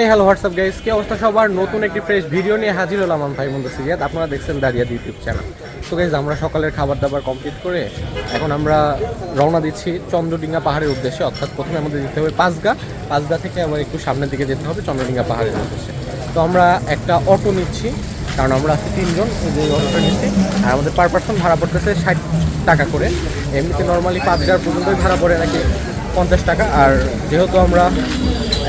এই hello WhatsApp guys কি অবস্থা সবার? নতুন একটি ফ্রেশ ভিডিও নিয়ে হাজির হলাম আমি ভাই বন্ধু সিরিয়াত আপনারা দেখছেন দাঁড়িয়ে ইউটিউব চ্যানেল তো গাইজ আমরা সকালের খাবার দাবার কমপ্লিট করে এখন আমরা রওনা দিচ্ছি চন্দ্রডিঙ্গা পাহাড়ের উদ্দেশ্যে। অর্থাৎ প্রথমে আমাদের যেতে হবে পাঁচগা। পাঁচগা থেকে আবার একটু সামনের দিকে যেতে হবে চন্দ্রডিঙ্গা পাহাড়ের উদ্দেশ্যে। তো আমরা একটা অটো নিচ্ছি, কারণ আমরা আছি তিনজন যে অটোটা নিচ্ছি। আর আমাদের পার পার্সন ভাড়া পড়তেছে ষাট টাকা করে। এমনিতে নর্মালি পাঁচ হাজার পর্যন্তই ভাড়া পড়ে নাকি পঞ্চাশ টাকা। আর যেহেতু আমরা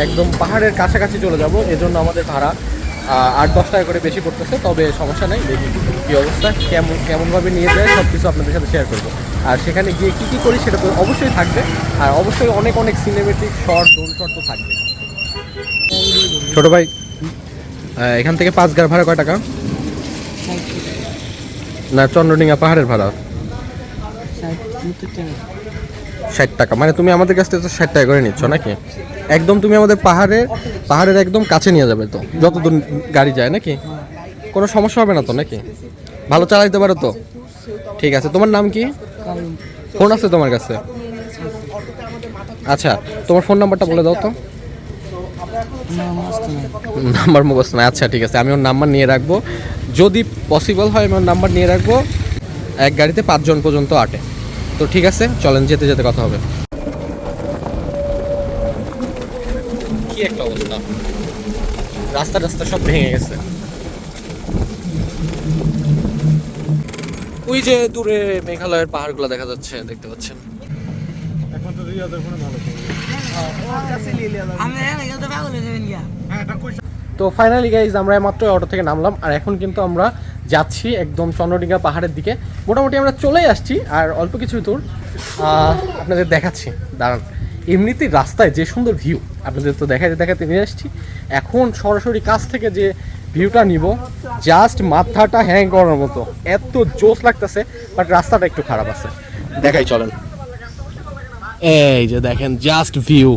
একদম পাহাড়ের কাছাকাছি চলে যাব এজন্য আমাদের ভাড়া আট দশ টাকা করে বেশি পড়তেছে তবে সমস্যা নেই দেখি কী অবস্থা কেমন কেমনভাবে নিয়ে যায় সব কিছু আপনাদের সাথে শেয়ার করব। আর সেখানে গিয়ে কী কী করি সেটা তো অবশ্যই থাকবে আর অবশ্যই অনেক অনেক সিনেমেটিক শর্ট ডোন শর্ট তো থাকবে। ছোটো ভাই এখান থেকে পাঁচ গার ভাড়া কয় টাকা? না চন্দ্রডিঙ্গা পাহাড়ের ভাড়া। ষাট টাকা মানে তুমি আমাদের কাছ থেকে তো ষাট টাকা করে নিচ্ছ নাকি? একদম তুমি আমাদের পাহাড়ে পাহাড়ের একদম কাছে নিয়ে যাবে তো। যত দূর গাড়ি যায় নাকি? কোনো সমস্যা হবে না তো নাকি? ভালো চালাইতে পারো তো? ঠিক আছে, তোমার নাম কি? ফোন আছে তোমার কাছে? আচ্ছা তোমার ফোন নাম্বারটা বলে দাও তো। নাম্বার মুখস্থ না আচ্ছা ঠিক আছে, আমি ওর নাম্বার নিয়ে রাখব। যদি পসিবল হয়, আমি ওর নাম্বার নিয়ে রাখব। এক গাড়িতে পাঁচজন পর্যন্ত আটে। তো ঠিক আছে, চলেন, যেতে যেতে কথা হবে। কি একটা অবস্থা? রাস্তা রাস্তা সব ভেঙে গেছে। ওই যে দূরে মেঘালয়ের পাহাড়গুলো দেখা যাচ্ছে দেখতে পাচ্ছেন। এখানে তো হয়ে তো ফাইনালি গাইজ আমরা মাত্র অটো থেকে নামলাম আর এখন কিন্তু আমরা যাচ্ছি একদম চন্দ্রডিঙ্গা পাহাড়ের দিকে। মোটামুটি আমরা চলেই আসছি আর অল্প কিছু দূর আহ, আপনাদের দেখাচ্ছি। দাঁড়ান এমনিতেই রাস্তায় যে সুন্দর ভিউ আপনাদের তো দেখাতে দেখাতে নিয়ে আসছি। এখন সরাসরি কাছ থেকে যে ভিউটা নিব জাস্ট মাথাটা হ্যাং করার মতো। এত জোশ লাগতেছে বাট রাস্তাটা একটু খারাপ আছে। দেখাই, চলেন। এই যে দেখেন জাস্ট ভিউ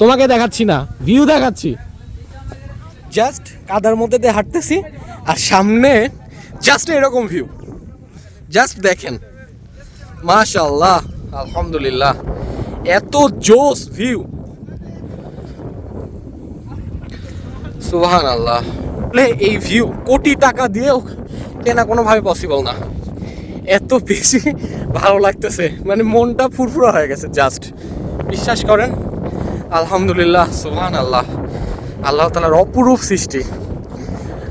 তোমাকে দেখাচ্ছি না ভিউ দেখাচ্ছি। জাস্ট কাদার মধ্যে দিয়ে হাঁটতেছি, আর সামনে জাস্ট এরকম ভিউ জাস্ট দেখেন। মাশাল্লাহ আলহামদুলিল্লাহ। এত জোস ভিউ সুবহান আল্লাহ এই ভিউ কোটি টাকা দিয়েও কেনা কোনোভাবে পসিবল না। এত বেশি ভালো লাগতেছে। মানে মনটা ফুরফুরা হয়ে গেছে জাস্ট বিশ্বাস করেন? আলহামদুলিল্লাহ সুবহান আল্লাহ আল্লাহ তালার অপরূপ সৃষ্টি।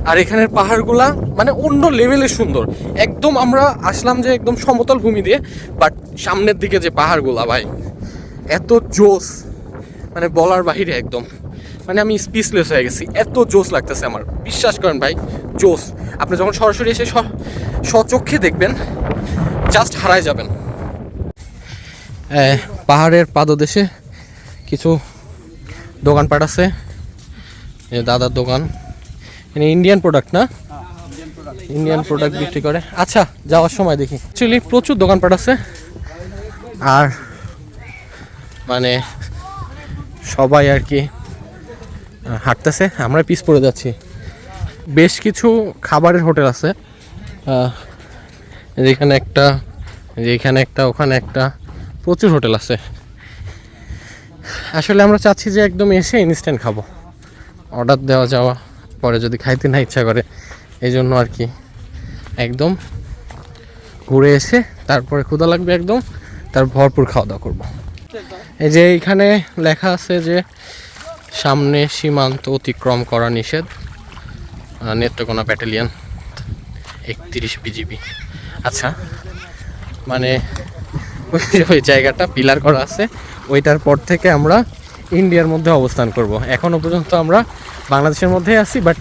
আর এখানের পাহাড়গুলা মানে অন্য লেভেলে সুন্দর। একদম আমরা আসলাম যে একদম সমতল ভূমি দিয়ে বাট সামনের দিকে যে পাহাড়গুলা ভাই, এত জোস মানে বলার বাহিরে একদম। মানে আমি স্পিচলেস হয়ে গেছি। এত জোস লাগতেছে আমার। বিশ্বাস করেন ভাই জোস আপনি যখন সরাসরি এসে স- স্বচক্ষে দেখবেন জাস্ট হারায় যাবেন। পাহাড়ের পাদদেশে কিছু দোকানপাট আছে। দাদার দোকান। মানে ইন্ডিয়ান প্রোডাক্ট না? ইন্ডিয়ান প্রোডাক্ট বিক্রি করে। আচ্ছা যাওয়ার সময় দেখি। অ্যাকচুয়ালি প্রচুর দোকানপাট আছে। আর মানে সবাই আর কি হাঁটতেছে, আমরা পিস পড়ে যাচ্ছি। বেশ কিছু খাবারের হোটেল আছে। যেখানে একটা যেখানে একটা, ওখানে একটা, প্রচুর হোটেল আছে। আসলে আমরা চাচ্ছি যে একদম এসে ইনস্ট্যান্ট খাব। অর্ডার দেওয়া যাওয়া পরে যদি খাইতে না ইচ্ছা করে এই জন্য আর কি। একদম ঘুরে এসে তারপরে ক্ষুদা লাগবে একদম, তার ভরপুর খাওয়া দাওয়া করব। এই যে এইখানে লেখা আছে যে সামনে সীমান্ত অতিক্রম করা নিষেধ। নেত্রকোনা ব্যাটালিয়ান একত্রিশ বিজিবি। আচ্ছা মানে ওই জায়গাটা পিলার করা আছে ওইটার পর থেকে আমরা ইন্ডিয়ার মধ্যে অবস্থান করব। এখনও পর্যন্ত আমরা বাংলাদেশের মধ্যেই আছি বাট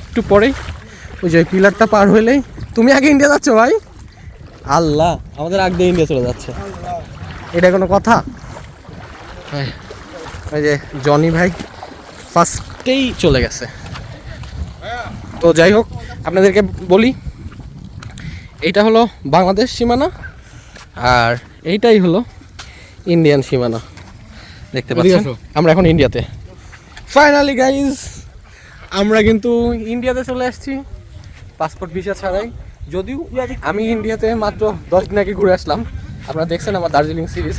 একটু পরেই ওই যে পিলারটা পার হইলেই তুমি আগে ইন্ডিয়া যাচ্ছ ভাই? আল্লাহ আমাদের আগ ইন্ডিয়া চলে যাচ্ছে। এটা কোনো কথা? হ্যাঁ, ওই যে জনি ভাই ফার্স্টেই চলে গেছে। তো যাই হোক আপনাদেরকে বলি এইটা হলো বাংলাদেশ সীমানা আর এইটাই হলো ইন্ডিয়ান সীমানা। দেখতে পাচ্ছেন? আমরা এখন ইন্ডিয়াতে। ফাইনালি গাইজ আমরা কিন্তু ইন্ডিয়াতে চলে আসছি। পাসপোর্ট ভিসা ছাড়াই। যদিও আমি ইন্ডিয়াতে মাত্র দশ দিন আগে ঘুরে আসলাম। আপনারা দেখছেন আমার দার্জিলিং সিরিজ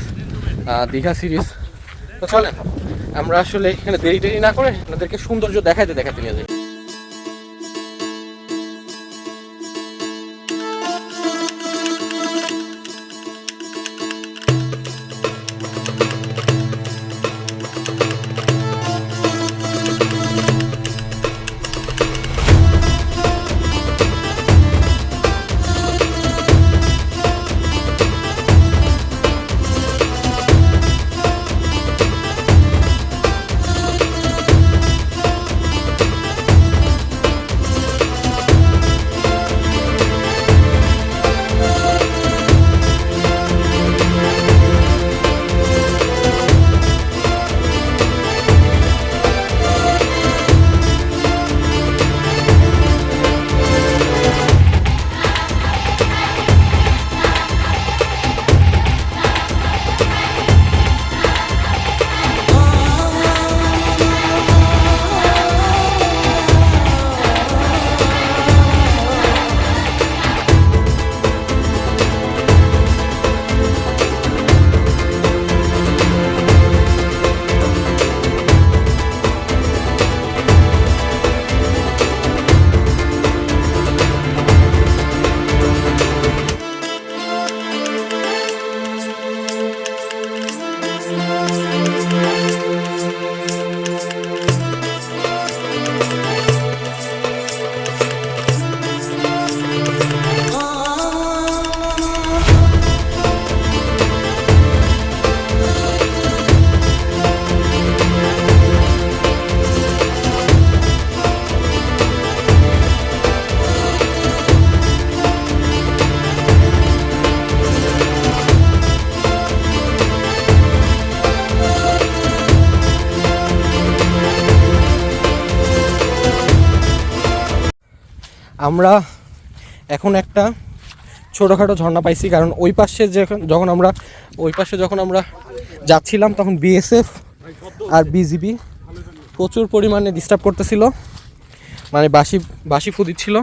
দীঘা সিরিজ। তো চলেন। আমরা আসলে এখানে দেরি টেরি না করে আপনাদেরকে সৌন্দর্য দেখাইতে দেখাতে নিয়ে যাই। আমরা এখন একটা ছোটোখাটো ঝর্ণা পাইছি, কারণ ওই পাশে যখন আমরা ওই পাশে যখন আমরা যাচ্ছিলাম, তখন বিএসএফ আর বিজিবি প্রচুর পরিমাণে ডিস্টার্ব করতেছিল। মানে বাসি বাসি ফু দিচ্ছিল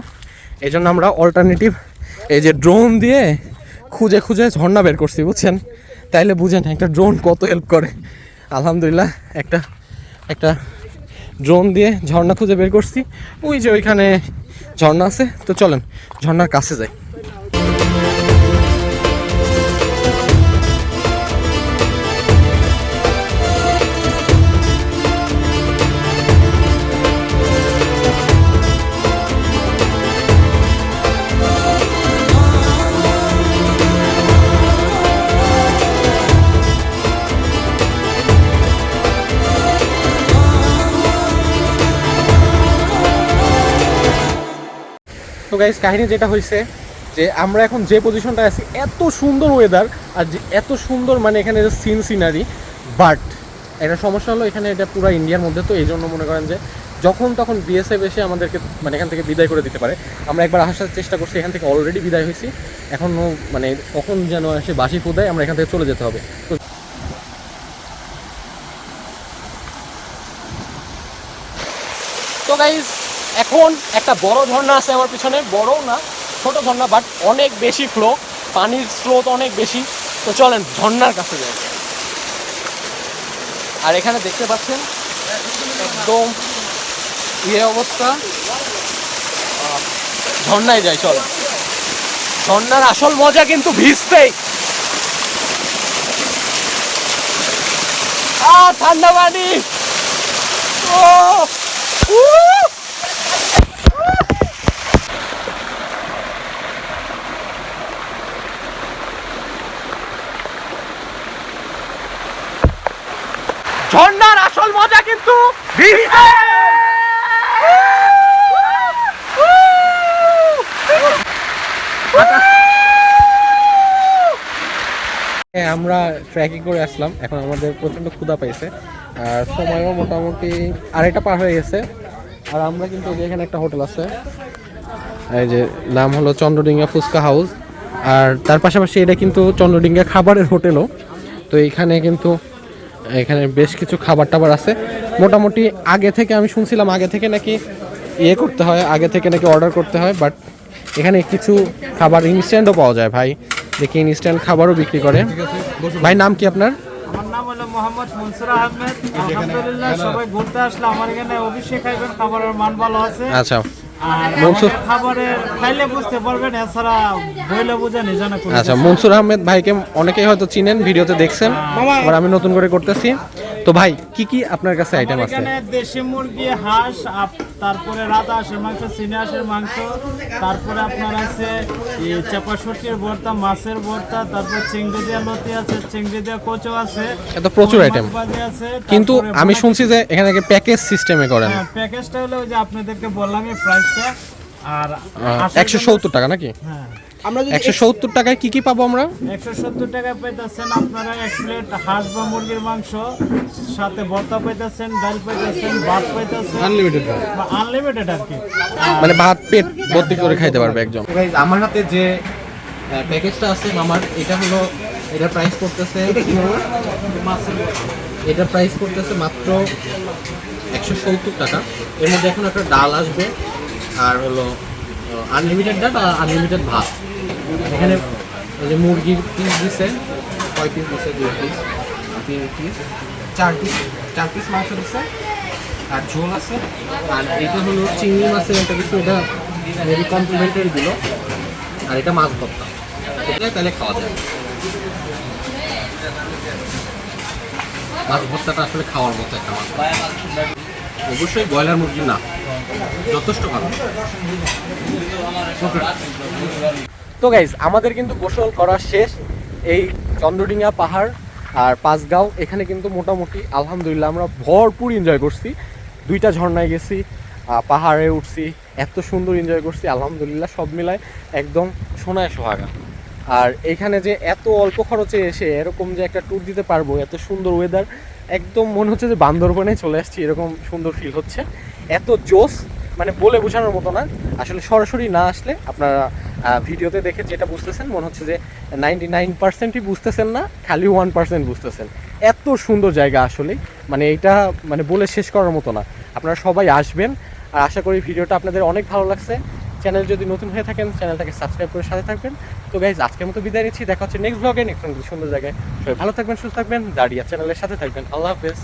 এই জন্য আমরা অল্টারনেটিভ এই যে ড্রোন দিয়ে খুঁজে খুঁজে ঝর্ণা বের করছি, বুঝছেন? তাইলে বুঝেন, একটা ড্রোন কত হেল্প করে। আলহামদুলিল্লাহ, একটা একটা ড্রোন দিয়ে ঝর্ণা খুঁজে বের করছি। ওই যে ওইখানে ঝর্ণা আছে তো চলেন ঝর্ণার কাছে যাই। তো গাইজ কাহিনী যেটা হয়েছে যে আমরা এখন যে পজিশনটায় আছি, এত সুন্দর ওয়েদার আর যে এত সুন্দর মানে এখানে সিন সিনারি বাট একটা সমস্যা হলো এখানে এটা পুরো ইন্ডিয়ার মধ্যে, তো এই জন্য মনে করেন যে যখন তখন বিএসএফ এসে আমাদেরকে মানে এখান থেকে বিদায় করে দিতে পারে। আমরা একবার আসার চেষ্টা করছি, এখান থেকে অলরেডি বিদায় হয়েছি। এখনও মানে কখন যেন এসে বাসি ফুদায় আমরা এখান থেকে চলে যেতে হবে। তো তো গাইজ এখন একটা বড় ঝর্ণা আছে আমার পিছনে। বড় না, ছোট ঝর্ণা বাট অনেক বেশি ফ্লো পানির স্রোত অনেক বেশি। তো চলেন ঝর্ণার কাছে যাই। আর এখানে দেখতে পাচ্ছেন একদম ইয়ে অবস্থা। ঝর্ণায় যাই চলো ঝর্ণার আসল মজা কিন্তু ভিজতেই। ঠান্ডা পানি। ও ঝর্ণার আসল মজা কিন্তু হ্যাঁ আমরা ট্রেকিং করে আসলাম। এখন আমাদের প্রচণ্ড ক্ষুধা পাইছে। আর সময়ও মোটামুটি আড়াইটা পার হয়ে গেছে। আর আমরা কিন্তু এখানে একটা হোটেল আছে। এই যে নাম হলো চন্দ্রডিঙ্গা ফুচকা হাউস। আর তার পাশাপাশি এটা কিন্তু চন্দ্রডিঙ্গা খাবারের হোটেলও। তো এখানে কিন্তু এখানে বেশ কিছু খাবার টাবার আছে। মোটামুটি আগে থেকে আমি শুনছিলাম আগে থেকে নাকি ইয়ে করতে হয় আগে থেকে নাকি অর্ডার করতে হয় বাট এখানে কিছু খাবার ইনস্ট্যান্টও পাওয়া যায় ভাই। দেখি ইনস্ট্যান্ট খাবারও বিক্রি করে। ভাই নাম কি আপনার? আমার নাম হলো হলো মোহাম্মদ মনসুর আহমেদ। আলহামদুলিল্লাহ সবাই ঘুরতে আসলে আমার এখানে অবশ্যই খাইবেন খাবারের মান ভালো আছে। আচ্ছা। আচ্ছা মনসুর আহমেদ ভাইকে অনেকেই হয়তো চিনেন ভিডিওতে দেখছেন। আবার আমি নতুন করে করতেছি। তো ভাই কি কি আপনার কাছে আইটেম আছে? এখানে দেশি মুরগি হাঁস তারপরে রাতা হাঁসের মাংস চিনি হাঁসের মাংস। তারপরে আপনার আছে এই চাপা শুটকির ভর্তা মাছের ভর্তা তারপর চিংড়ি দিয়ে লতি আছে চিংড়ি দিয়ে কচু আছে এত প্রচুর আছে কিন্তু আমি শুনছি যে এখানে প্যাকেজ সিস্টেমে করেন। হ্যাঁ প্যাকেজটা হলো যে আপনাদেরকে বললামই প্রাইসটা আর একশো সত্তর টাকা নাকি? হ্যাঁ। একশো সত্তর টাকায় কি কি পাবো আমরা? একশো সত্তর টাকা পাইতেছেন আপনারা এক প্লেট হাঁস বা মুরগির মাংস সাথে ভর্তা পাইতেছেন ডাল পাইতেছেন ভাত পাইতেছেন আনলিমিটেড আনলিমিটেড আর কি। মানে ভাত পেট ভর্তি করে খাইতে পারবে একজন। আমার হাতে যে প্যাকেজটা আছে আমার এটা হলো এটার প্রাইস করতেছে এটার প্রাইস করতেছে মাত্র একশো সত্তর টাকা। এর মধ্যে এখন একটা ডাল আসবে আর হলো আনলিমিটেড ডাল আর আনলিমিটেড ভাত। এখানে এই যে মুরগির পিস দিছে, কয় পিস দিছে? দুই পিস তিন পিস চার পিস চার পিস মাংস দিছে, আর ঝোল আছে। আর এটা হলো চিংড়ি মাছের একটা কিছু, এটা মেবি কমপ্লিমেন্টারি দিল। আর এটা মাছ ভর্তা। এটা তাহলে খাওয়া যায়। মাছ ভর্তাটা আসলে খাওয়ার মতো একটা মাছ। অবশ্যই ব্রয়লার মুরগি না, যথেষ্ট ভালো। তো গাইজ আমাদের কিন্তু গোসল করা শেষ। এই চন্দ্রডিঙ্গা পাহাড় আর পাঁচগাঁও, এখানে কিন্তু মোটামুটি, আলহামদুলিল্লাহ, আমরা ভরপুর এনজয় করছি। দুইটা ঝর্ণায় গেছি পাহাড়ে উঠছি, এত সুন্দর এনজয় করছি, আলহামদুলিল্লাহ, সব মিলায় একদম সোনায় সোহাগা। আর এখানে যে এত অল্প খরচে এসে এরকম যে একটা ট্যুর দিতে পারব, এত সুন্দর ওয়েদার একদম মনে হচ্ছে যে বান্দরবনে চলে আসছি, এরকম সুন্দর ফিল হচ্ছে। এত জোস মানে বলে বোঝানোর মতো না। আসলে সরাসরি না আসলে আপনারা ভিডিওতে দেখে যেটা বুঝতেছেন, মনে হচ্ছে যে নাইনটি নাইন পার্সেন্টই বুঝতেছেন না, খালি ওয়ান পার্সেন্ট বুঝতেছেন। এত সুন্দর জায়গা আসলে। মানে এটা মানে বলে শেষ করার মতো না। আপনারা সবাই আসবেন। আর আশা করি ভিডিওটা আপনাদের অনেক ভালো লাগছে। চ্যানেল যদি নতুন হয়ে থাকেন, চ্যানেলটাকে সাবস্ক্রাইব করে সাথে থাকবেন। তো গাইজ আজকের মতো বিদায় নিচ্ছি। দেখা হচ্ছে নেক্সট ব্লগে নেক্সট সুন্দর জায়গায়। সবাই ভালো থাকবেন, সুস্থ থাকবেন। দাঁড়িয়ে চ্যানেলের সাথে থাকবেন। আল্লাহ হাফেজ।